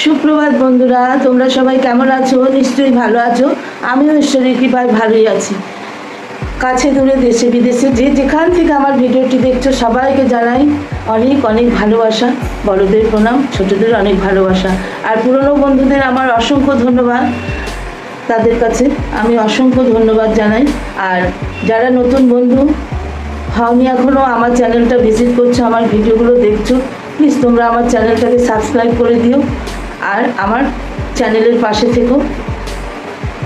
সুপ্রভাত বন্ধুরা, তোমরা সবাই কেমন আছো? নিশ্চয়ই ভালো আছো। আমিও ঈশ্বরের কৃপায় ভালোই আছি। কাছে দূরে দেশে বিদেশে যে যেখান থেকে আমার ভিডিওটি দেখছ, সবাইকে জানাই অনেক অনেক ভালোবাসা। বড়দের প্রণাম, ছোটদের অনেক ভালোবাসা। আর পুরনো বন্ধুদের আমার অসংখ্য ধন্যবাদ তাদের কাছে। আমি অসংখ্য ধন্যবাদ জানাই। আর যারা নতুন বন্ধু হওনি এখনও আমার চ্যানেলটা ভিজিট করছ, আমার ভিডিওগুলো দেখছ, প্লিজ তোমরা আমার চ্যানেলটাকে সাবস্ক্রাইব করে দিও। আর আমার চ্যানেলের পাশে থেকো।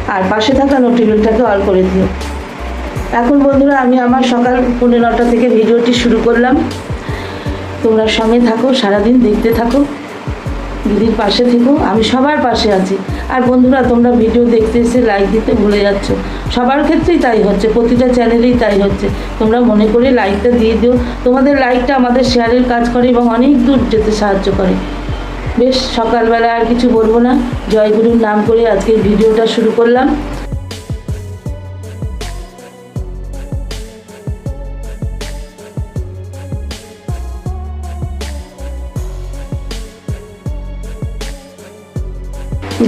আর পাশে থাকা নোটিফিকেশনটাকে অল করে দিও। এখন বন্ধুরা, আমি আমার সকাল পৌনে নটা থেকে ভিডিওটি শুরু করলাম। তোমরা সঙ্গে থাকো, সারাদিন দেখতে থাকো। দিদির পাশে থেকো, আমি সবার পাশে আছি। আর বন্ধুরা, তোমরা ভিডিও দেখতে এসে লাইক দিতে ভুলে যাচ্ছ। সবার ক্ষেত্রেই তাই হচ্ছে, প্রতিটা চ্যানেলেই তাই হচ্ছে। তোমরা মনে করে লাইকটা দিয়ে দিও। তোমাদের লাইকটা আমাদের শেয়ারের কাজ করে এবং অনেক দূর যেতে সাহায্য করে। বেশ সকালবেলা আর কিছু বলব না। জয়গুরুর নাম করে আজকের ভিডিওটা শুরু করলাম।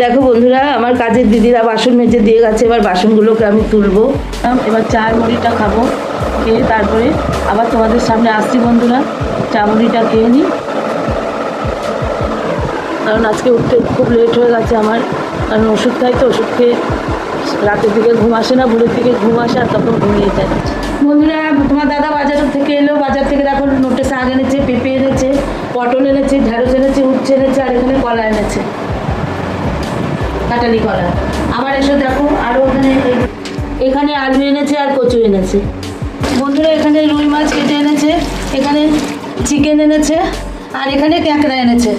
দেখো বন্ধুরা, আমার কাজের দিদিরা বাসন মেজে দিয়ে গেছে, এবার বাসনগুলোকে আমি তুলবো। এবার চার মুড়িটা খাব, খেয়ে তারপরে আবার তোমাদের সামনে আসছি বন্ধুরা। চা মুড়িটা খেয়ে নিই কারণ আজকে উঠতে খুব লেট হয়ে গেছে আমার। কারণ ওষুধ খাই তো, ওষুধ খেয়ে রাতের দিকে ঘুম আসে না, ভোরের দিকে ঘুম আসে আর তখন ঘুমিয়ে যায়। বন্ধুরা, তোমার দাদা বাজার থেকে এলো। বাজার থেকে দেখো নোটে শাক এনেছে, পেঁপে এনেছে, পটল এনেছে, ঢেঁড়স এনেছে, উচ্ছে এনেছে, আর এখানে কলা এনেছে। কাটালি কলা। আবার এসে দেখো আরও ওখানে এখানে আলু এনেছে আর কচু এনেছে। বন্ধুরা, এখানে রুই মাছ কেটে এনেছে, এখানে চিকেন এনেছে, আর এখানে ক্যাঁকড়া এনেছে।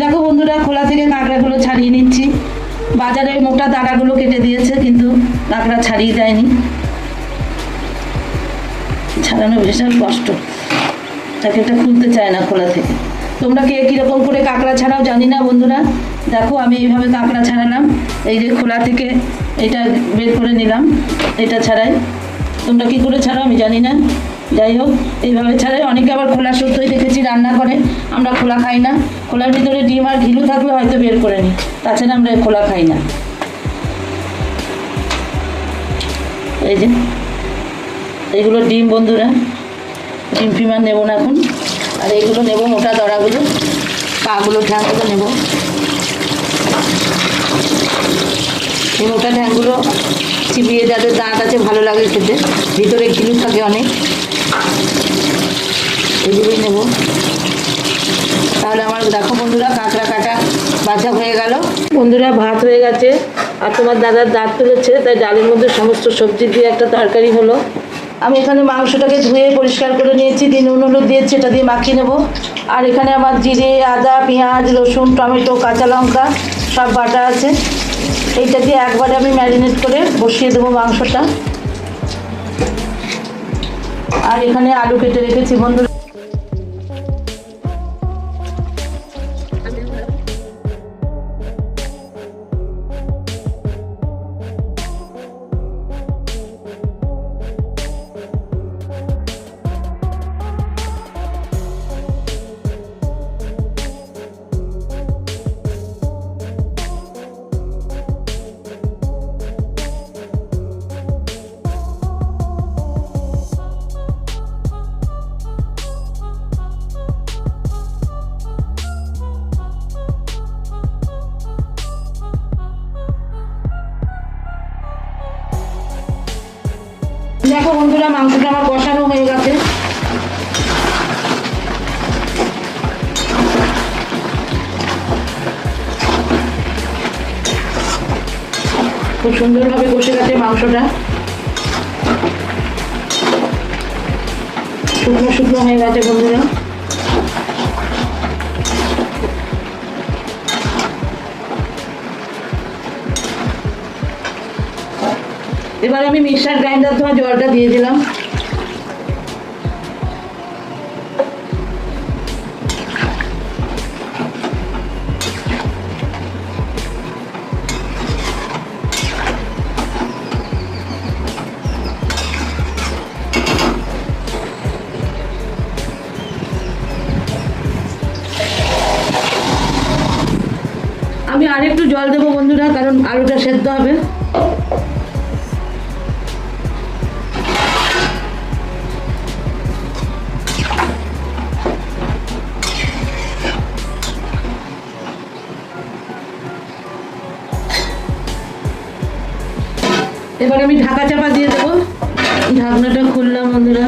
দেখো বন্ধুরা, খোলা থেকে কাঁকড়াগুলো ছাড়িয়ে নিচ্ছি। বাজারে মোটা দাঁড়াগুলো কেটে দিয়েছে, কিন্তু কাঁকড়া ছাড়িয়ে দেয়নি ছাড়ানো ভীষণ কষ্ট। তাকে এটা খুলতে চায় না খোলা থেকে। তোমরা কে কীরকম করে কাঁকড়া ছাড়াও জানি না বন্ধুরা। দেখো, আমি এইভাবে কাঁকড়া ছাড়ালাম। এই যে খোলা থেকে এটা বের করে নিলাম, এটা ছাড়াই। তোমরা কি করে ছাড়াও আমি জানি না। যাই হোক, এইভাবে ছাড়াই অনেকে আবার খোলা সত্যই দেখেছি, রান্না করে। আমরা খোলা খাই না। খোলার ভিতরে ডিম আর ঘিলু থাকলে হয়তো বের করে নিই তাছাড়া আমরা খোলা খাই না। এই যে এইগুলো ডিম বন্ধুরা। ডিম ফিমার নেব না এখন। আর এইগুলো নেব মোটা দড়াগুলো। পাগুলো ঠ্যাংগুলো নেব। এই মোটা ঠ্যাংগুলো চিবিয়ে যাদের দাঁত আছে, ভালো লাগে খেতে। ভিতরে ঘিলু থাকে অনেক। এগুলোই নেব। তাহলে আমার দেখো বন্ধুরা কাঁকড়া কাটা বাছা হয়ে গেল। বন্ধুরা ভাত হয়ে গেছে। আর তোমার দাদার দাঁত তুলেছে তাই ডালের মধ্যে সমস্ত সবজি দিয়ে একটা তরকারি হলো। আমি এখানে মাংসটাকে ধুয়ে পরিষ্কার করে নিয়েছি দিন নুন হলুদ দিয়েছি এটা দিয়ে মাখিয়ে নেব। আর এখানে আমার জিরে আদা পেঁয়াজ রসুন টমেটো কাঁচা লঙ্কা সব বাটা আছে। এইটা দিয়ে একবারে আমি ম্যারিনেট করে বসিয়ে দেবো মাংসটা। আর এখানে আলু কেটে রেখেছি বন্ধু খুব সুন্দরভাবে কষে গেছে মাংসটা। শুকনো শুকনো হয়ে গেছে বন্ধুরা। এবার আমি মিক্সার গ্রাইন্ডার তোমার জলটা দিয়ে দিলাম। আমি আরেকটু জল দেবো বন্ধুরা, কারণ আলুটা সেদ্ধ হবে। এবার আমি ঢাকা চাপা দিয়ে দেবো। ঢাকনাটা খুললাম বন্ধুরা।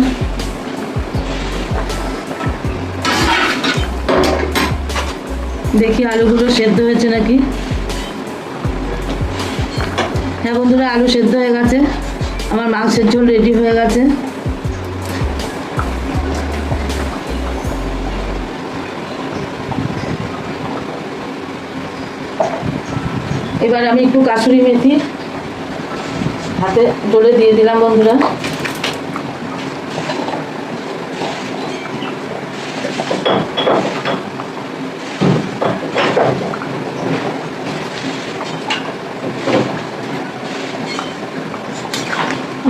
দেখি আলুগুলো সেদ্ধ হয়েছে নাকি? হ্যাঁ বন্ধুরা, আলু সেদ্ধ হয়ে গেছে। আমার মাংসের ঝোল রেডি হয়ে গেছে। এবার আমি একটু কাসুরি মেথি হাতে ডলে দিয়ে দিলাম বন্ধুরা।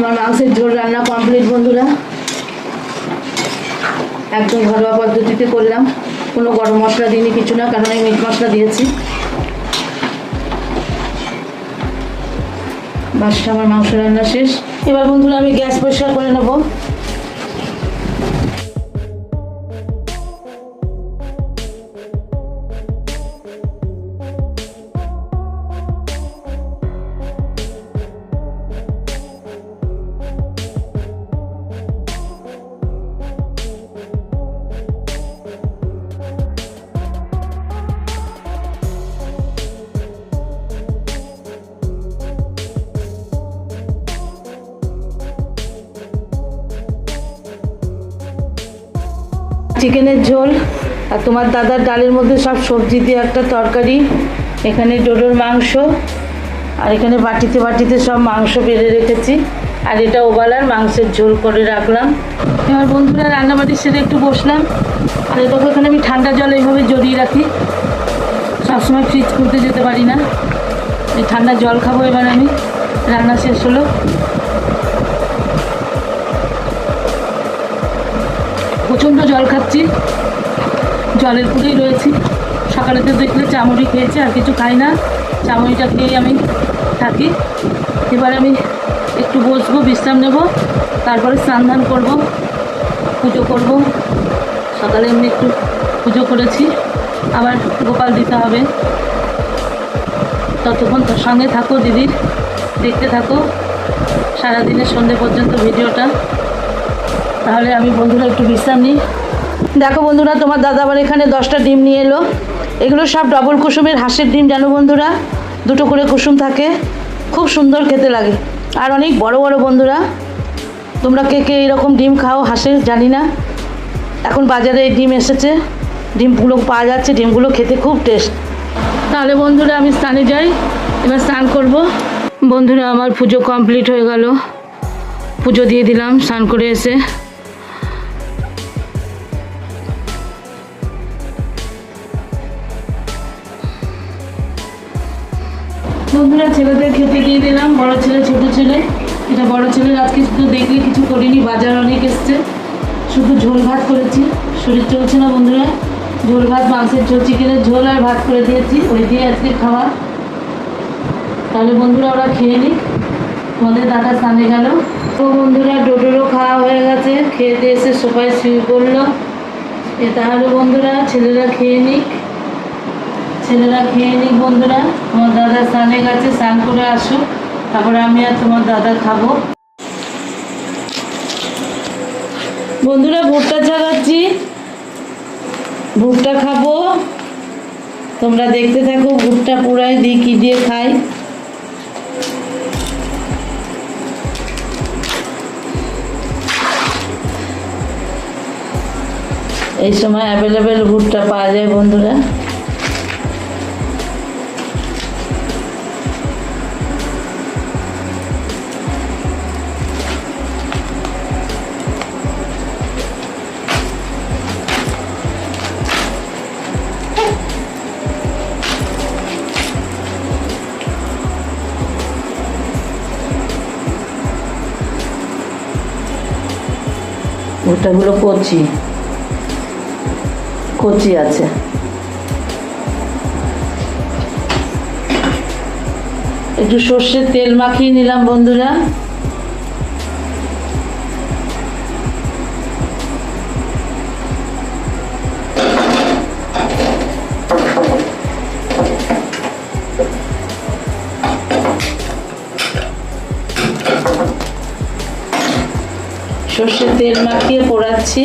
আমার মাংসের ঝোল রান্না কমপ্লিট বন্ধুরা। একদম ঘরোয়া পদ্ধতিতে করলাম। কোনো গরম মশলা দিইনি, কিছু না, কারণ আমি মিট মশলা দিয়েছি। বাসটা আমার মাংস রান্না শেষ। এবার বন্ধুরা আমি গ্যাস পরিষ্কার করে নেব। চিকেনের ঝোল আর তোমার দাদার ডালের মধ্যে সব সবজি দিয়ে একটা তরকারি, এখানে ডোডোর মাংস আর এখানে বাটিতে বাটিতে সব মাংস বেড়ে রেখেছি আর এটা ওবালার মাংসের ঝোল করে রাখলাম। এবার বন্ধুরা রান্নাবাড়ি সেরে একটু বসলাম। আর এটাকে এখানে আমি ঠান্ডা জল এইভাবে জড়িয়ে রাখি। সবসময় ফ্রিজ খুলতে যেতে পারি না। এই ঠান্ডা জল খাব এবার আমি। রান্না শেষ হলো। প্রচণ্ড জল খাচ্ছি। জলের পুরেই রয়েছি। সকালেতে দেখলে চামড়ি খেয়েছি, আর কিছু খাই না। চামড়িটা খেয়েই আমি থাকি। এবার আমি একটু বসবো, বিশ্রাম নেব, তারপরে স্নান ধান করব, পুজো করব। সকালে এমনি একটু পুজো করেছি। আবার গোপাল দিতে হবে। ততক্ষণ তোর সঙ্গে থাকো দিদির, দেখতে থাকো। সারাদিনের সন্ধে পর্যন্ত ভিডিওটা। তাহলে আমি বন্ধুরা একটু বিশ্রাম নিই। দেখো বন্ধুরা, তোমার দাদা আবার এখানে দশটা ডিম নিয়ে এলো। এগুলো সব ডবল কুসুমের হাঁসের ডিম, জানো বন্ধুরা? দুটো করে কুসুম থাকে। খুব সুন্দর খেতে লাগে। আর অনেক বড় বড় বন্ধুরা, তোমরা কে কে এরকম ডিম খাও হাঁসের, জানি না। এখন বাজারে ডিম এসেছে। ডিমগুলো পাওয়া যাচ্ছে, ডিমগুলো খেতে খুব টেস্ট তাহলে বন্ধুরা, আমি স্নানে যাই। এবার স্নান করব। বন্ধুরা, আমার পুজো কমপ্লিট হয়ে গেল। পুজো দিয়ে দিলাম, স্নান করে এসে। বন্ধুরা, ছেলেদের খেতে দিয়ে দিলাম। বড় ছেলে, ছোট ছেলে। এটা বড় ছেলের আজকে শুধু দেখলে কিছু করিনি, বাজার অনেক এসছে। শুধু ঝোল ভাত করেছি। শরীর চলছে না বন্ধুরা। ঝোল ভাত, মাংসের ঝোল, চিকেনের ঝোল আর ভাত করে দিয়েছি। ওই দিয়ে আজকে খাওয়া। তাহলে বন্ধুরা, ওরা খেয়ে নিক। তোমাদের দাদা স্নানে গেল। তো বন্ধুরা, ডোডোরও খাওয়া হয়ে গেছে। খেয়ে দিয়ে এসে সবাই শুয়ে পড়ল। এ তাহলে বন্ধুরা, ছেলেরা খেয়ে নিক। ছেলেরা খেয়ে নিক বন্ধুরা। তোমার দাদা স্নানে গেছে, স্নান করে আসো তারপরে আমি আর তোমার দাদা খাব। বন্ধুরা, ভুট্টা চালাচ্ছি। ভুট্টা খাব। তোমরা দেখতে থাকো, ভুট্টা পুরাই দিই, কি দিয়ে খাই। এই সময় অ্যাভেলেবেল ভুট্টা পাওয়া যায় বন্ধুরা। ভুট্টাগুলো কচি। কচি আছে। একটু সর্ষের তেল মাখিয়ে নিলাম বন্ধুরা। সর্ষের তেল মাখিয়ে পোড়াচ্ছি।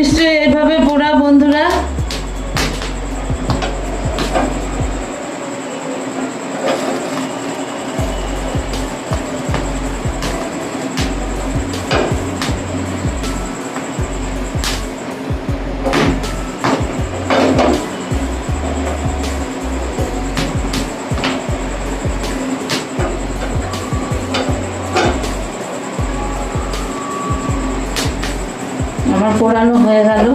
নিশ্চয়ই এইভাবে পোড়া বন্ধুরা। আমার পোড়ানো হয়ে গেল।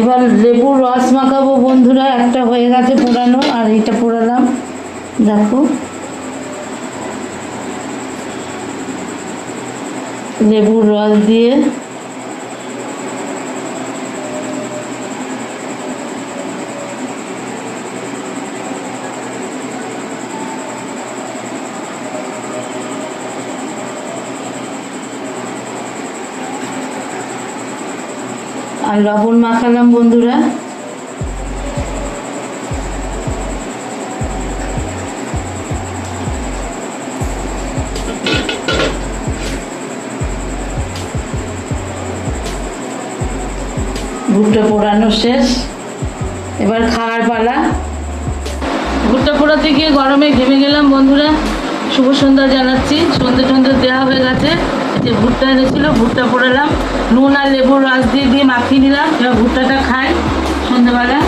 এবার লেবুর রস মাখাবো বন্ধুরা, একটা হয়ে গেছে পোড়ানো, আর এটা পোড়ালাম। দেখো। লেবুর রস দিয়ে লবণ মাখালাম বন্ধুরা। ভুট্টা পোড়ানো শেষ। এবার খাওয়ার পালা। ভুট্টা পোড়াতে গিয়ে গরমে ঘেমে গেলাম বন্ধুরা। শুভ সন্ধ্যা জানাচ্ছি। সন্ধ্যে টন্ধে দেওয়া হয়ে গেছে। যে ভুট্টা এনেছিল, ভুট্টা পোড়ালাম নুন আর লেবুর রস দিয়ে দিয়ে মাখিয়ে নিলাম। এবার ভুট্টাটা খাই সন্ধ্যেবেলা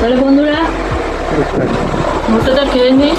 তাহলে বন্ধুরা ভুট্টাটা খেয়ে নিই